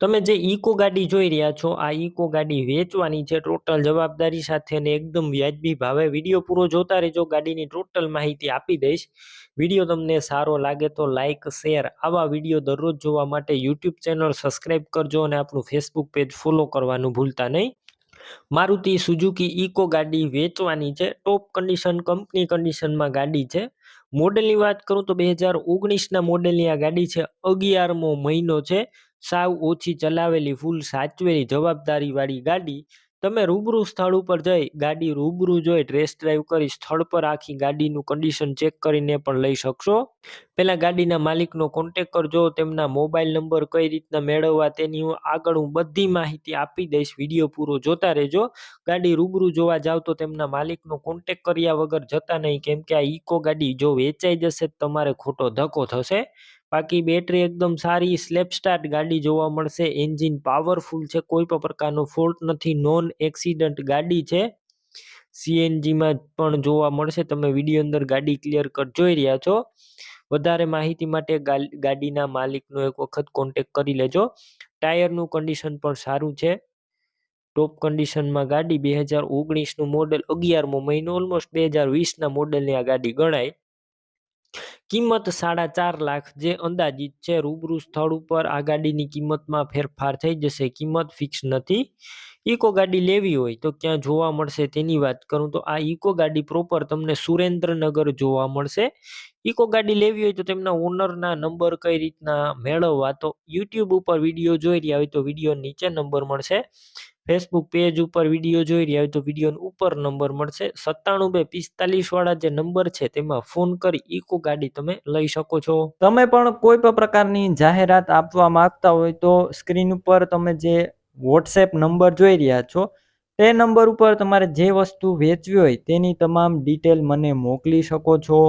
તમે જે ઇકો ગાડી જોઈ રહ્યા છો, આ ઇકો ગાડી વેચવાની છે. ટોટલ જવાબદારી સાથે અને એકદમ વ્યાજબી ભાવે વીડિયો પૂરો જોતા રહેજો. ગાડીની ટોટલ માહિતી આપી દઈશ. વીડિયો તમને સારો લાગે તો લાઇક શેર આવા વીડિયો દરરોજ જોવા માટે યુટ્યુબ ચેનલ સબસ્ક્રાઈબ કરજો અને આપણું ફેસબુક પેજ ફોલો કરવાનું ભૂલતા નહીં. મારુતિ સુઝુકી ઇકો ગાડી વેચવાની છે. ટોપ કન્ડિશન કંપની કન્ડિશનમાં ગાડી છે. મોડેલની વાત કરું તો બે હજાર ઓગણીસના મોડેલની આ ગાડી છે અગિયારમો મહિનો છે. સાવ ઓછી ચલાવેલી, ફૂલ સાચવેલી, જવાબદારીવાળી ગાડી તમે રૂબરૂ સ્થળ ઉપર જઈ ગાડી રૂબરૂ જોઈ ટેસ્ટ ડ્રાઈવ કરી સ્થળ પર આખી ગાડીનું કન્ડિશન ચેક કરીને પણ લઈ શકશો. પહેલાં ગાડીના માલિકનો કોન્ટેક કરજો, તેમના મોબાઈલ નંબર કઈ રીતના મેળવવા તેની હું આગળ હું બધી માહિતી આપી દઈશ વીડિયો પૂરો જોતા રહેજો. ગાડી રૂબરૂ જોવા જાવ તો તેમના માલિકનો કોન્ટેક કર્યા વગર જતા નહીં, કેમ કે આ ઇકો ગાડી જો વેચાઈ જશે તમારે ખોટો ધક્કો થશે. બાકી બેટરી એકદમ સારી સ્લેપ સ્ટાર્ટ ગાડી જોવા મળશે. એન્જિન પાવરફુલ છે, કોઈ પણ પ્રકારનો ફોલ્ટ નથી નોન એક્સિડન્ટ ગાડી છે. સીએનજીમાં પણ જોવા મળશે, તમે વીડિયો અંદર ગાડી ક્લિયર કટ જોઈ રહ્યા છો. વધારે માહિતી માટે ગાડીના માલિકનો એક વખત કોન્ટેક કરી લેજો. ટાયરનું કન્ડિશન પણ સારું છે. ટોપ કન્ડિશનમાં ગાડી બે હજાર ઓગણીસનું મોડલ અગિયારમો મહિનો ઓલમોસ્ટ બે હજાર વીસના મોડલની આ ગાડી ગણાય. કિંમત સાડા ચાર લાખ જે અંદાજિત છે, રૂબરૂ સ્થળ ઉપર આ ગાડીની કિંમતમાં ફેરફાર થઈ જશે. કિંમત ફિક્સ નથી. ઇકો ગાડી લેવી હોય તો ક્યાં જોવા મળશે તેની વાત કરું તો આ ઇકો ગાડી પ્રોપર તમને સુરેન્દ્રનગર જોવા મળશે. ઇકો ગાડી લેવી હોય તો તેમના ઓનરના નંબર કઈ રીતના મેળવવા તો યુટ્યુબ ઉપર વીડિયો જોઈ રહ્યા હોય તો વીડિયો નીચે નંબર મળશે. ફેસબુક પેજ ઉપર વીડિયો જોઈ રહ્યા હોય તો વીડિયો ઉપર નંબર મળશે. સત્તાણું બે પિસ્તાલીસવાળા જે નંબર છે તેમાં ફોન કરી ઇકો ગાડી તમે લઈ શકો છો. તમે પણ કોઈ પણ પ્રકારની જાહેરાત આપવા માંગતા હોય તો સ્ક્રીન ઉપર તમે જે વોટ્સએપ નંબર જોઈ રહ્યા છો, તે નંબર ઉપર તમારે જે વસ્તુ વેચવી હોય તેની તમામ ડિટેલ મને મોકલી શકો છો.